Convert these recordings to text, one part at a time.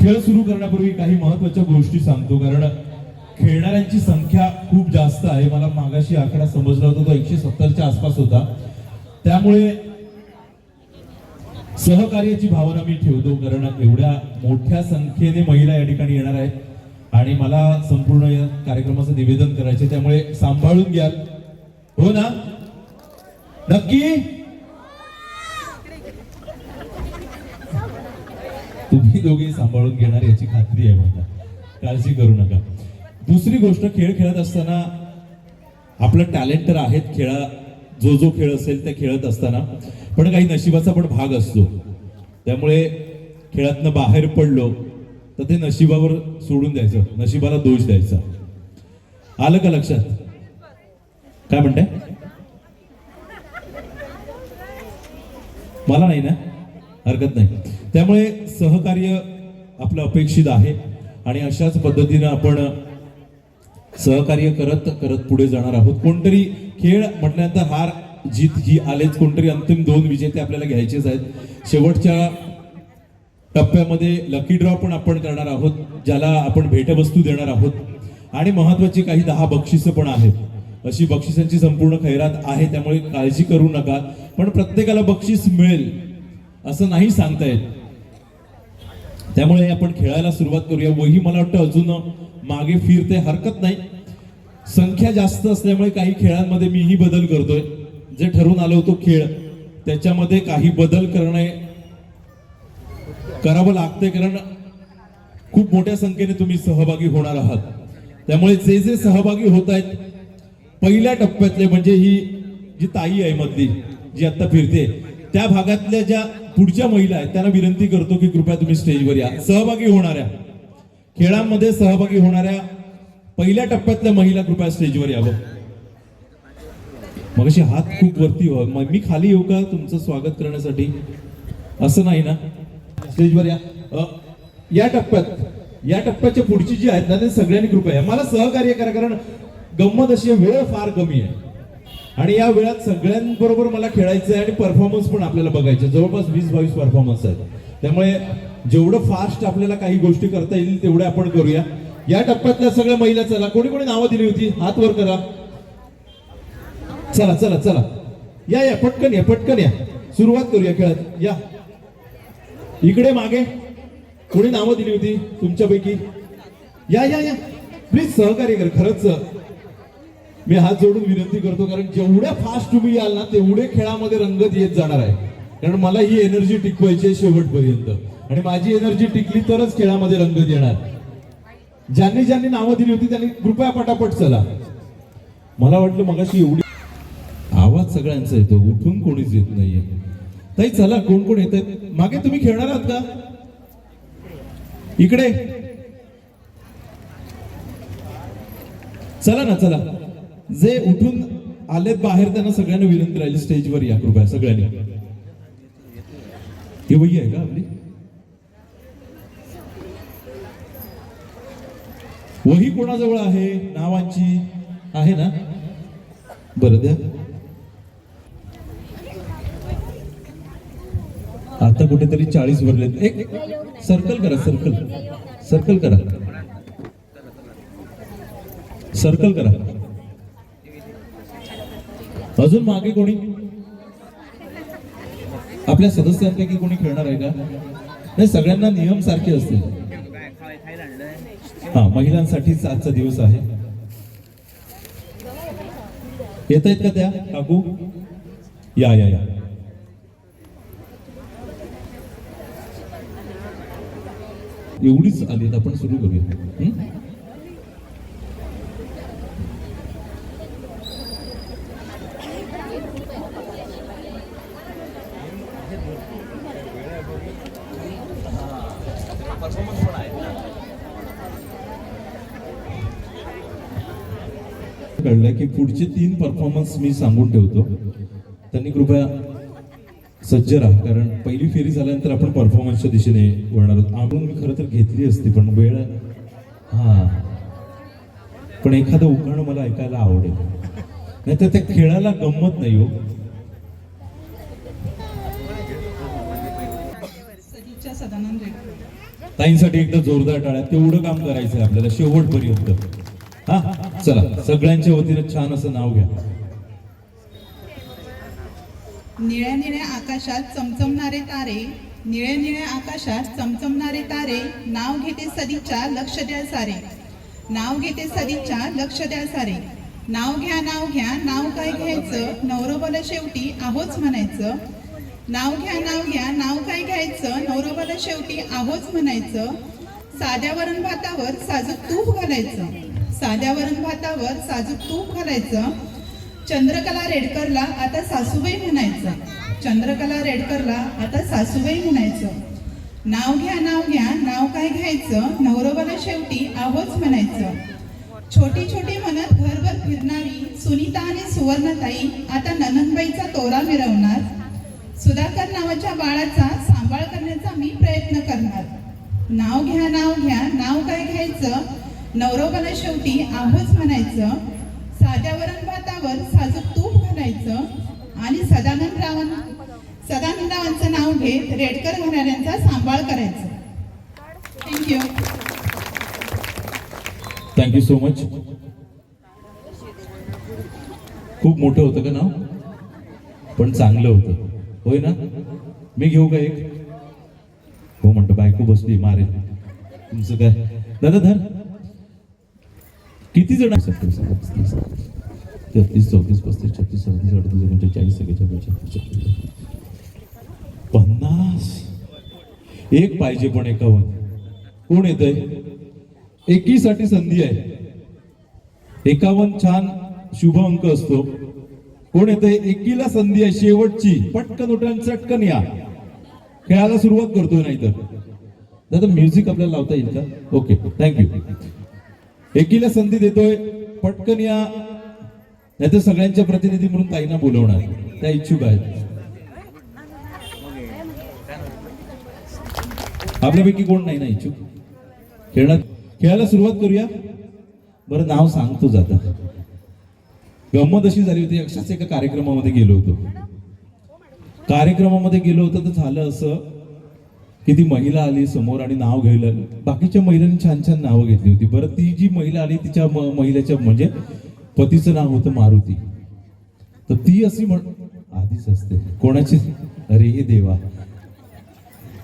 खेळ सुरू करण्यापूर्वी काही महत्त्वाच्या गोष्टी सांगतो. कारण खेळणाऱ्यांची संख्या खूप जास्त आहे. मला मागाशी आकडा समजला होता तो एकशे सत्तरच्या आसपास होता. त्यामुळे सहकार्याची भावना मी ठेवतो कारण एवढ्या मोठ्या संख्येने महिला या ठिकाणी येणार आहेत. आणि मला संपूर्ण या कार्यक्रमाचं निवेदन करायचे त्यामुळे सांभाळून घ्याल. हो ना? नक्की? तुम्ही दोघे सांभाळून घेणार याची खात्री आहे मला. काळजी करू नका. दुसरी गोष्ट खेळ खेळत असताना आपलं टॅलेंट तर आहेत खेळा जो जो खेळ असेल ते खेळत असताना पण काही नशिबाचा पण भाग असतो. त्यामुळे खेळातनं बाहेर पडलो तर ते नशिबावर सोडून द्यायचं नशिबाला दोष द्यायचा. आलं का लक्षात? काय म्हणताय? मला नाही ना? हरकत नाही. त्यामुळे सहकार्य आपलं अपेक्षित आहे. आणि अशाच पद्धतीनं आपण सहकार्य करत करत पुढे जाणार आहोत. कोणतरी खेळ म्हटल्यानंतर हार जीत ही आलेच. कोणतरी अंतिम दोन विजेते आपल्याला घ्यायचेच आहेत. शेवटच्या टप्प्यामध्ये लकी ड्रॉ पण आपण करणार आहोत ज्याला आपण भेटवस्तू देणार आहोत. आणि महत्वाची काही दहा बक्षिसं पण आहेत. अशी बक्षिसांची संपूर्ण खैरात आहे त्यामुळे काळजी करू नका. पण प्रत्येकाला बक्षीस मिळेल असं नाही सांगता येत. त्यामुळे आपण खेळायला सुरुवात करूया. वही मला वाटतं अजून मागे फिरते हरकत नाही. संख्या जास्त असल्यामुळे काही खेळांमध्ये मीही बदल करतोय. जे ठरून आलो होतो खेळ त्याच्यामध्ये काही बदल करणे करावं लागते कारण खूप मोठ्या संख्येने तुम्ही सहभागी होणार आहात. त्यामुळे जे जे सहभागी होत आहेत पहिल्या टप्प्यातले म्हणजे ही जी ताई आहे मधली जी आता फिरते त्या भागातल्या ज्या पुढच्या महिला आहेत त्यांना विनंती करतो की कृपया तुम्ही स्टेजवर या. सहभागी होणाऱ्या खेळांमध्ये सहभागी होणाऱ्या पहिल्या टप्प्यातल्या महिला कृपया स्टेजवर यावं. मग अशी हात खूप वरती व्हा मग मी खाली येऊ का तुमचं स्वागत करण्यासाठी? असं नाही ना? स्टेजवर या. या टप्प्यात या टप्प्याच्या पुढची जी आहेत ना ते सगळ्यांनी कृपया मला सहकार्य करा कारण गंमत अशी वेळ फार कमी आहे. आणि या वेळात सगळ्यांबरोबर मला खेळायचं आहे आणि परफॉर्मन्स पण आपल्याला बघायचे जवळपास वीस बावीस परफॉर्मन्स आहेत. त्यामुळे जेवढं फास्ट आपल्याला काही गोष्टी करता येईल तेवढे आपण करूया. या टप्प्यातल्या सगळ्या महिला चला. कोणी कोणी नावं दिली होती? हात वर करा. चला चला चला. या या. पटकन या पटकन या. सुरुवात करूया खेळात. या. इकडे मागे. कोणी नावं दिली होती तुमच्यापैकी? या या या. प्लीज सहकार्य कर. खरंच मी हात जोडून विनंती करतो कारण जेवढ्या फास्ट तुम्ही याल ना तेवढे खेळामध्ये रंगत येत जाणार आहे. कारण मला ही एनर्जी टिकवायची आहे शेवटपर्यंत. आणि माझी एनर्जी टिकली तरच खेळामध्ये रंगत येणार. ज्यांनी ज्यांनी नावं दिली होती त्यांनी कृपया पटापट चला. मला वाटलं मगाशी एवढी आवाज सगळ्यांचा येतो उठून कोणीच येत नाहीये. ताई चला कोण कोण येत मागे तुम्ही खेळणार आहात का? इकडे. चला ना चला. जे उठून आलेत बाहेर त्यांना सगळ्यांना विनंती राहिली स्टेजवर या कृपया सगळ्यांनी. ती वही आहे का आपली? वही कोणाजवळ आहे? नावांची आहे ना? बरं द्या. आता कुठेतरी चाळीस भरलेत एक सर्कल करा सर्कल सर्कल करा. सर्कल करा. अजून मागे कोणी? आपल्या सदस्यांपैकी कोणी खेळणार आहे का? नाही सगळ्यांना नियम सारखे असते. हा महिलांसाठीच आजचा दिवस आहे. येत आहेत का त्या? काकू? या या या. एवढीच आली आपण सुरू करूया. कळलं की पुढचे तीन परफॉर्मन्स मी सांगून ठेवतो. त्यांनी कृपया सज्ज राहा कारण पहिली फेरी झाल्यानंतर आपण परफॉर्मन्सच्या दिशेने वळणार आहोत. आणून मी खरं तर घेतली असती पण वेळ हा. पण एखादं उखाणं मला ऐकायला आवडेल. नाहीतर त्या खेळाला गंमत नाही हो. ताईंसाठी एकदा जोरदार टाळ्या तेवढं काम करायचं आहे आपल्याला शेवटपर्यंत. हा. चला सगळ्यांच्या वतीनं छान असं नाव घ्या. निळ्या निळ्या आकाशात चमचमणारे तारे निळ्या निळ्या आकाशात चमचमणारे तारे नाव घेते सदीच्या लक्ष द्या सारे. नाव घेते सदीच्या लक्ष द्या सारे. नाव घ्या नाव घ्या नाव काय घ्यायचं? नवरोबाला शेवटी आहोच म्हणायचं. नाव घ्या नाव घ्या नाव काय घ्यायचं? नवरोबाला शेवटी आहोच म्हणायचं. साध्या वरण भातावर साजूक तूप घालायचं. साध्या वरण भातावर साजूक तूप घालायचं. चंद्रकला रेडकरला आता सासूबाई म्हणायचं. चंद्रकला रेडकरला आता सासूबाई म्हणायचं. नाव घ्या नाव घ्या नाव काय घ्यायचं? नवरोबाला शेवटी आहोच म्हणायचं. छोटी छोटी म्हणत घरभर फिरणारी सुनीता आणि सुवर्णताई आता ननंदबाईचा तोरा मिरवणार. सुधाकर नावाच्या बाळाचा सांभाळ करण्याचा मी प्रयत्न करणार. नाव घ्या नाव घ्या नाव काय घ्यायचं? नवरोबाला शेवटी आहोच म्हणायचं साध्या वरण भातावर साजूक तूप घालायचं आणि सदानंद रावां सदानंदरावांचं नाव घेत रेडकर घराण्यांचा सांभाळ करायचं. थँक्यू थँक्यू सो मच खूप मोठं होतं का नाव? पण चांगलं होतं. होय ना? मी घेऊ का एक? हो म्हणतो बायको बसली मारेल. तुमचं काय? दादा धर. किती जण सत्तर पस्तीस तेहतीस चौतीस पस्तीस छत्तीस सदतीस अडतीस एकोणचाळीस चाळीस सगळ्याच्या छत्तीस पन्नास. एक पाहिजे पण एकावन्न. कोण येत आहे एकीसाठी संधी आहे. एकावन्न छान शुभ अंक असतो. कोण येते एकीला संधी आहे शेवटची. पटकन उठा चटकन या. खेळायला सुरुवात करतोय नाही तर म्युझिक आपल्याला लावता येईल का? ओके थँक्यू एकीला संधी देतोय. पटकन या. नाही तर सगळ्यांच्या प्रतिनिधी म्हणून ताईंना बोलवणार. त्या इच्छुक आहेत. आपल्यापैकी कोण नाही ना इच्छुक? खेळणार. खेळायला सुरुवात करूया. बरं नाव सांगतो जाता. गंमत अशी झाली होती अक्षरशः एका कार्यक्रमामध्ये गेलो होतो. कार्यक्रमामध्ये गेलो होतो तर झालं असं. की ती महिला आली समोर आणि नाव घ्यायला बाकीच्या महिलांनी छान छान नावं घेतली होती. बरं ती जी महिला आली तिच्या महिलेच्या म्हणजे पतीचं नाव होतं मारुती. तर ती अशी म्हण आधीच असते. कोणाची? अरे हे देवा.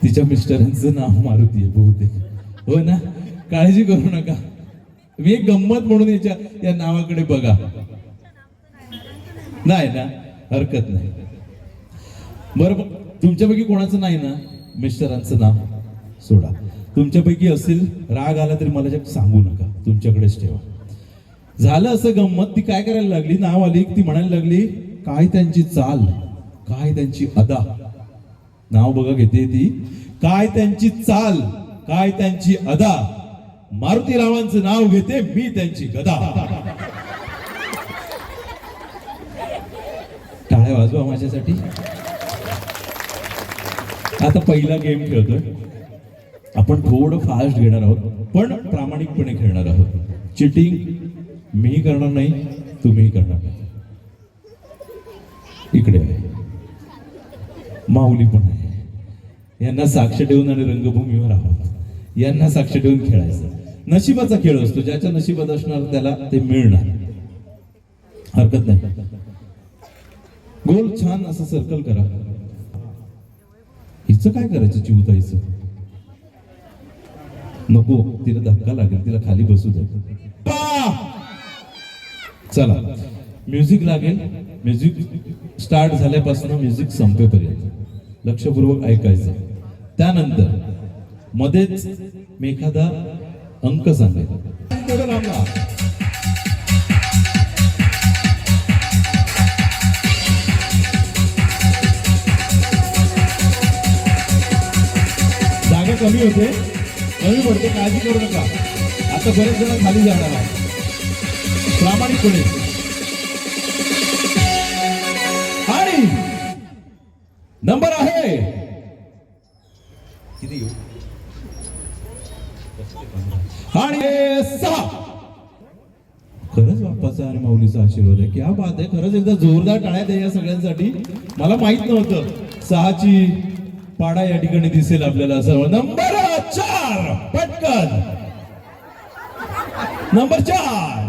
तिच्या मिस्टरांचं नाव मारुती आहे बहुतेक. हो ना? काळजी करू नका. मी एक गंमत म्हणून याच्या या नावाकडे बघा. नाही ना? हरकत नाही. बरं तुमच्यापैकी कोणाचं नाही ना? मिस्टरांचं नाव सोडा. तुमच्यापैकी असेल राग आला तरी मला सांगू नका. तुमच्याकडेच ठेवा. झालं असं गंमत ती काय करायला लागली? नाव आली ती म्हणायला लागली काय त्यांची चाल? काय त्यांची अदा? नाव बघा घेते ती. काय त्यांची चाल? काय त्यांची अदा? मारुती रावांचं नाव घेते मी त्यांची गदा. टाळ्या वाजवा माझ्यासाठी. आता पहिला गेम खेळतोय. आपण थोडं फास्ट घेणार आहोत पण प्रामाणिकपणे खेळणार आहोत. चिटिंग मीही करणार नाही तुम्हीही करणार नाही. इकडे आहे. माऊली पण आहे. यांना साक्ष ठेवून आणि रंगभूमीवर आहोत. यांना साक्ष ठेवून खेळायचं. नशिबाचा खेळ असतो. ज्याच्या नशिबात असणार त्याला ते मिळणार. हरकत नाही. गोल छान असं सर्कल करा. हिचं काय करायचं चिवताईचं नको तिला धक्का लागेल तिला खाली बसू दे. चला म्युझिक लागेल. म्युझिक स्टार्ट झाल्यापासून म्युझिक संपेपर्यंत. लक्षपूर्वक ऐकायचं. त्यानंतर मध्येच मी एखादा अंक सांगेल कमी होते. कमी पडते काळजी करू नका. आता बरेच जण खाली जाणार आहे प्रामाणिकपणे आणि नंबर आहे. किती आणि सहा. खरंच बाप्पाचा आणि माऊलीचा आशीर्वाद आहे. क्या बात आहे. खरंच एकदा जोरदार टाळ्या द्या या सगळ्यांसाठी. मला माहीत नव्हतं. सहाची पाडा या ठिकाणी दिसेल आपल्याला सर्व नंबर चार पटकन. नंबर चार.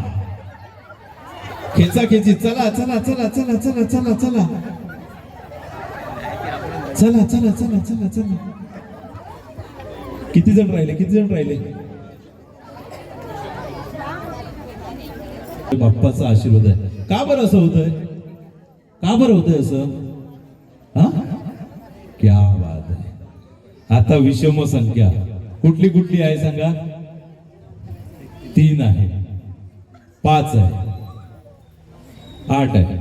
खेचा खेची चला चला चला चला चला चला चला. चला चला चला चला चला. किती जण राहिले किती जण राहिले? बाप्पाचा आशीर्वाद आहे. का बरं असं होतंय? का बरं होतंय असं? हा? क्या आता विषम संख्या. कुठली कुठली आहे सांगा? तीन आहे. पाच आहे. आठ आहे.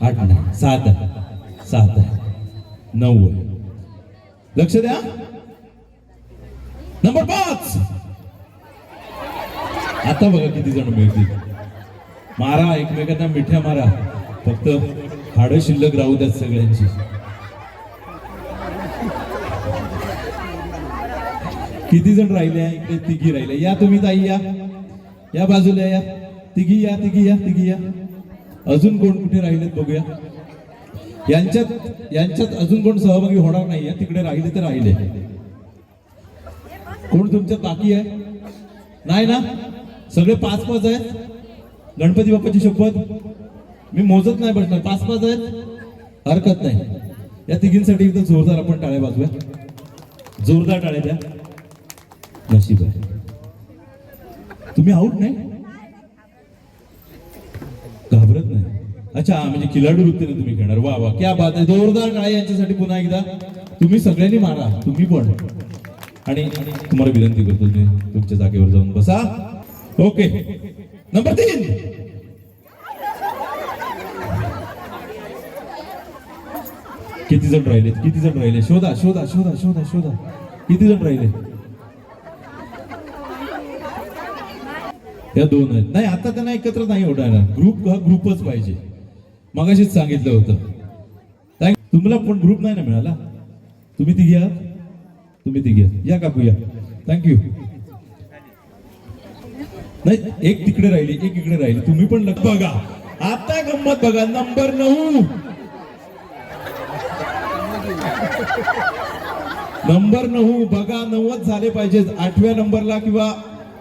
आठ नाही. सात आहे. सात आहे. नऊ आहे. लक्ष द्या. नंबर पाच. आता बघा किती जण मिळतील. मारा एकमेकांना मिठ्या मारा. फक्त हाडं शिल्लक राहू द्यात सगळ्यांची. किती जण राहिले आहे? इकडे तिघी राहिले. या तुम्ही ताई या. या बाजूला या. तिघी या तिघी या तिघी या. अजून कोण कुठे राहिलेत बघूया. यांच्यात यांच्यात अजून कोण सहभागी होणार नाही तिकडे राहिले तर राहिले. कोण तुमच्यात बाकी आहे? नाही ना? सगळे पाच पाच आहेत? गणपती बाप्पाची शपथ? मी मोजत नाही बसणार. पाच पाच आहेत? हरकत नाही. या तिघींसाठी एकदम जोरदार आपण टाळ्या वाजूया जोरदार टाळ्या द्या. नशीब आहे. तुम्ही आऊट नाही? घाबरत नाही. अच्छा म्हणजे खिलाडू वृत्तीने तुम्ही खेळणार. वा वा क्या बात आहे. जोरदार काय यांच्यासाठी पुन्हा एकदा. तुम्ही सगळ्यांनी मारा तुम्ही पण. आणि तुम्हाला विनंती करतो तुम्ही तुमच्या जागेवर जाऊन बसा. ओके. नंबर तीन. किती जण राहिले? किती जण राहिले? शोधा शोधा शोधा शोधा शोधा. किती जण राहिले? या दोन आहेत. नाही आता त्यांना एकत्र नाही होणार. ग्रुप हा ग्रुपच पाहिजे. मगाशीच सांगितलं होतं. थँक तुम्हाला पण ग्रुप नाही ना मिळाला? तुम्ही ती घ्या तुम्ही ती घ्या या काकू या. थँक्यू नाही एक तिकडे राहिली एक इकडे राहिली. तुम्ही पण बघा. आता गंमत बघा. नंबर नऊ. नंबर नऊ. बघा नव्वद झाले पाहिजे आठव्या नंबरला किंवा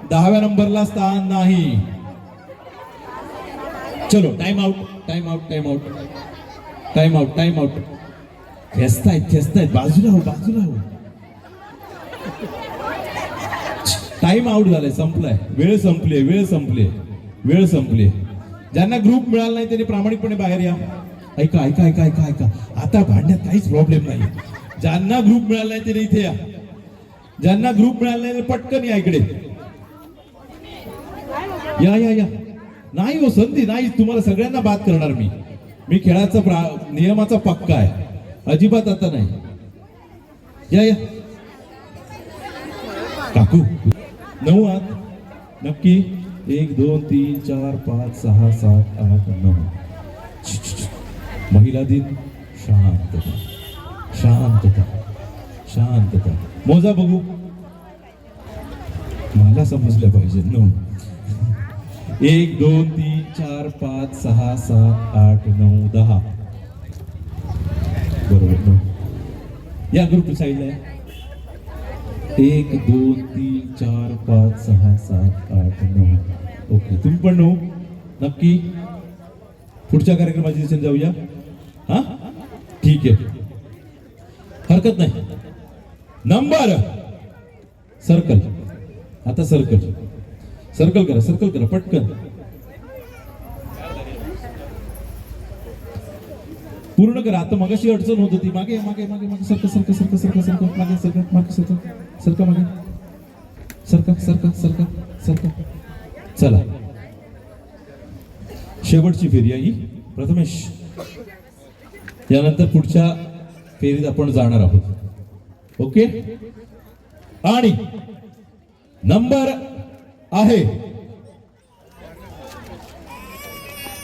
दहाव्या नंबरला स्थान नाही. चलो time out time out time out time out time out खेचतायत खेचतायत. बाजूला हो बाजूला हो. टाइम आउट झालाय संपलाय. वेळ संपली वेळ संपली वेळ संपली ज्यांना ग्रुप मिळाला नाही त्यांनी प्रामाणिकपणे बाहेर या. ऐका ऐका ऐका ऐका ऐका. आता भांडण्यात काहीच प्रॉब्लेम नाही. ज्यांना ग्रुप मिळाला नाही त्यांनी इथे या. ज्यांना ग्रुप मिळाला नाही ते पटकन या इकडे. या या या. नाही हो संधी नाही. तुम्हाला सगळ्यांना बाद करणार मी. मी खेळाचा प्रा- नियमाचा पक्का आहे. अजिबात आता नाही. या या. काकू. नऊ आत नक्की. एक दोन तीन चार पाच सहा सात आठ नऊ. महिला दिन. शांतता. शांतता. शांतता. मोजा बघू. मला समजलं पाहिजे. नऊ. एक दोन तीन चार पाच सहा सात आठ नऊ दहा. बरोबर या ग्रुप साईडला आहे. एक दोन तीन चार पाच सहा सात आठ नऊ. ओके तुम्ही पण नऊ. नक्की. पुढच्या कार्यक्रमाची दिसेल जाऊया. हा? ठीक आहे. हरकत नाही. नंबर सर्कल आता सर्कल सर्कल करा सर्कल करा पटकन. पूर्ण करा. आता मगाशी अडचण होत होती. मागे मागे मागे मागे. सरक सरक सरक सरक सरक मागे सरक मागे सरक सरक मागे. सरका सरका सरक सरक चला. शेवटची फेरी आहे ही. प्रथमेश यानंतर पुढच्या फेरीत आपण जाणार आहोत. ओके आणि नंबर आहे.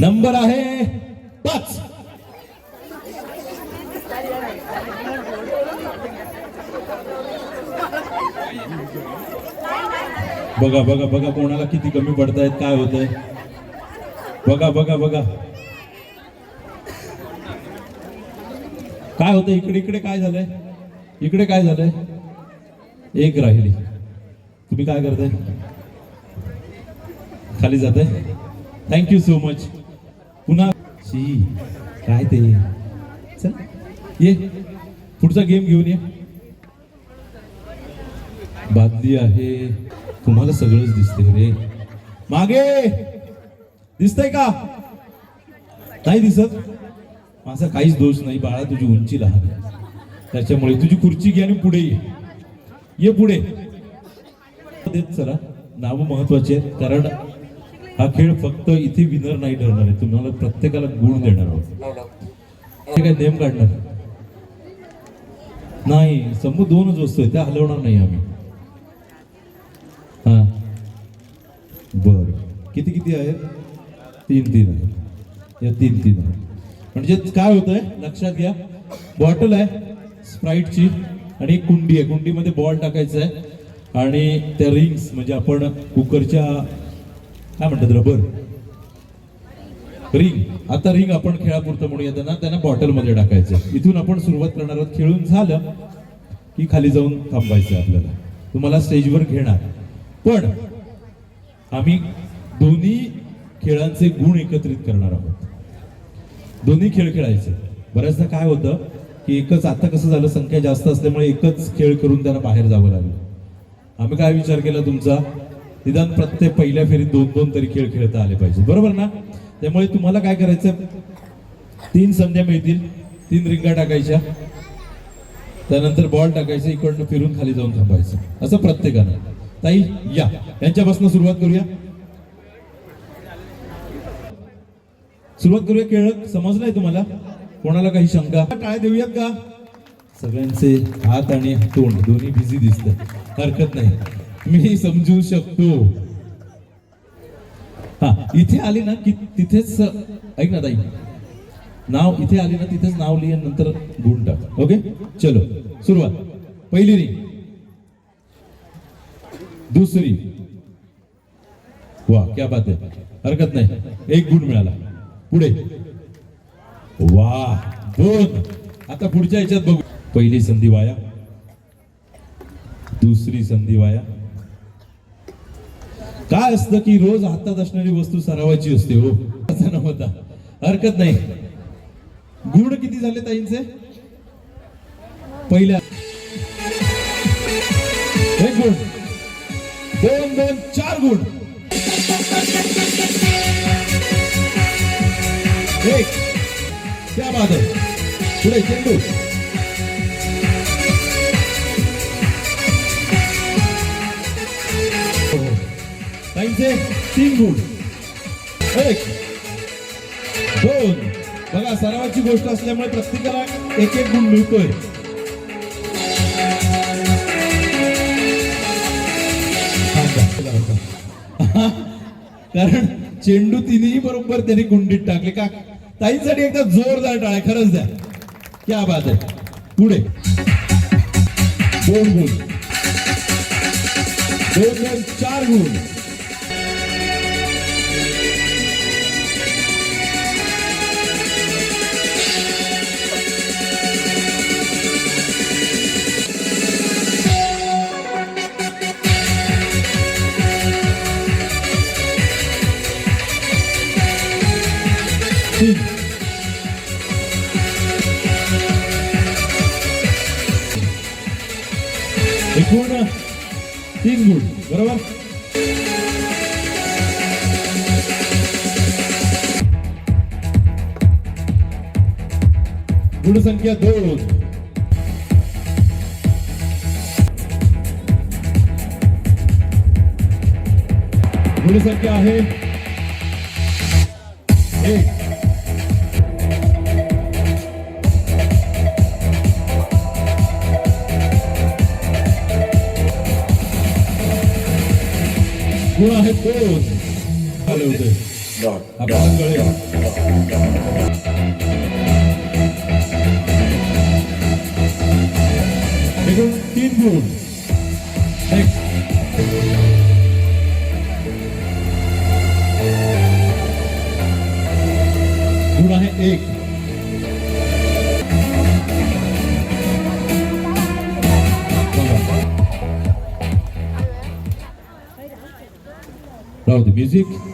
नंबर आहे पाच. बघा बघा बघा कोणाला किती कमी पडतायत काय होतंय. बघा बघा बघा. काय होतं इकडे इकडे काय झालंय? इकडे काय झालंय? एक राहिली. तुम्ही काय करताय? खाली जात आहे थँक्यू सो मच पुन्हा शी काय ते? चल. ये पुढचा गेम घेऊन ये. बादली आहे. तुम्हाला सगळंच दिसते रे. मागे! दिसतंय का? नाही दिसत. माझा काहीच दोष नाही बाळा तुझी उंची लहान आहे. त्याच्यामुळे तुझी खुर्ची घे आणि पुढे ये. ये पुढे. देत चला. नावं महत्वाची आहेत कारण हा खेळ फक्त इथे विनर नाही ठरणार आहे. तुम्हाला प्रत्येकाला गुण देणार आहोत. ते काय नेम काढणार. नाही समोर दोनच वस्तू आहे त्या हलवणार नाही आम्ही. हा. बर. किती किती आहेत? तीन तीन आहेत. या तीन तीन आहेत. म्हणजे काय होतंय? लक्षात घ्या. बॉटल आहे स्प्राईटची आणि एक कुंडी आहे. कुंडीमध्ये बॉल टाकायचा आहे. आणि त्या रिंग्स म्हणजे आपण कुकरच्या काय म्हणतात रबर रिंग. आता रिंग आपण खेळापुरतं म्हणूया. त्यांना त्यांना बॉटलमध्ये टाकायचं इथून आपण सुरुवात करणार आहोत. खेळून झालं की खाली जाऊन थांबायचं आपल्याला. तुम्हाला स्टेजवर घेणार. पण आम्ही दोन्ही खेळांचे गुण एकत्रित करणार आहोत. दोन्ही खेळ खेळायचे. बऱ्याचदा काय होतं की एकच आता कसं झालं? संख्या जास्त असल्यामुळे एकच खेळ करून त्यांना बाहेर जावं लागलं. आम्ही काय विचार केला तुमचा? निदान प्रत्येक पहिल्या फेरीत दोन दोन तरी खेळ खेळता आले पाहिजे बरोबर ना? त्यामुळे तुम्हाला काय करायचं तीन संध्या मिळतील. तीन रिंगा टाकायच्या. त्यानंतर बॉल टाकायचा. इकडनं फिरून खाली जाऊन थांबायचं. असं प्रत्येकानं. ताई या. यांच्यापासून सुरुवात करूया. सुरुवात करूया खेळ समजलाय तुम्हाला? कोणाला काही शंका? टाळ्या देऊयात का? सगळ्यांचे हात आणि तोंड दोन्ही बिझी दिसत हरकत नाही. मी समजू शकतो. हा इथे आले ना की तिथेच ऐक ना ताई. नाव इथे आले ना तिथेच नाव लिहि नंतर गुण टाक. ओके? चलो सुरुवात. पहिली रिंग दुसरी. वा क्या बात आहे. हरकत नाही. एक गुण मिळाला. पुढे. वा दोन आता पुढच्या ह्याच्यात बघू. पहिली संधी वाया. दुसरी संधी वाया. काय असतं की रोज हातात असणारी वस्तू सरावाची असते हो? असं नव्हता हरकत नाही. गुण किती झाले ताईंचे? पहिल्या. एक गुण दोन दोन चार गुण एक. त्या बाद पुढे चेंडू. ताईंचे तीन गुण एक दोन. बघा सरावाची गोष्ट असल्यामुळे प्रत्येकाला एक एक गुण मिळतोय. कारण चेंडू तिन्ही बरोबर त्यांनी कुंडीत टाकले. का? ताईंसाठी एकदा जोरदार टाळ्या खरंच द्या. क्या बात आहे. पुढे. दोन गुण. दोन दोन चार गुण. गुणसंख्या दोन गुणसंख्या आहे एक गुण आहे दोन आले होते आपल्याला कळेल তিন গুণ गुणा है एक Now the music.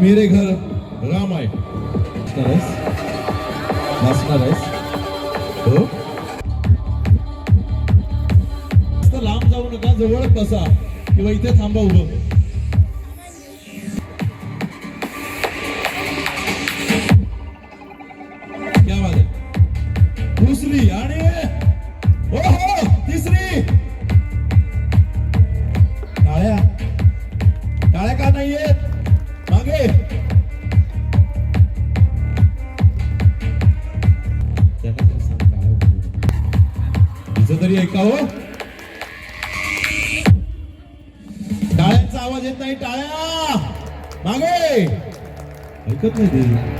मेरे घर राम आए आहेस हो? लांब जाऊ नका जवळच बसा. किंवा इथे थांबा उभं. て出る。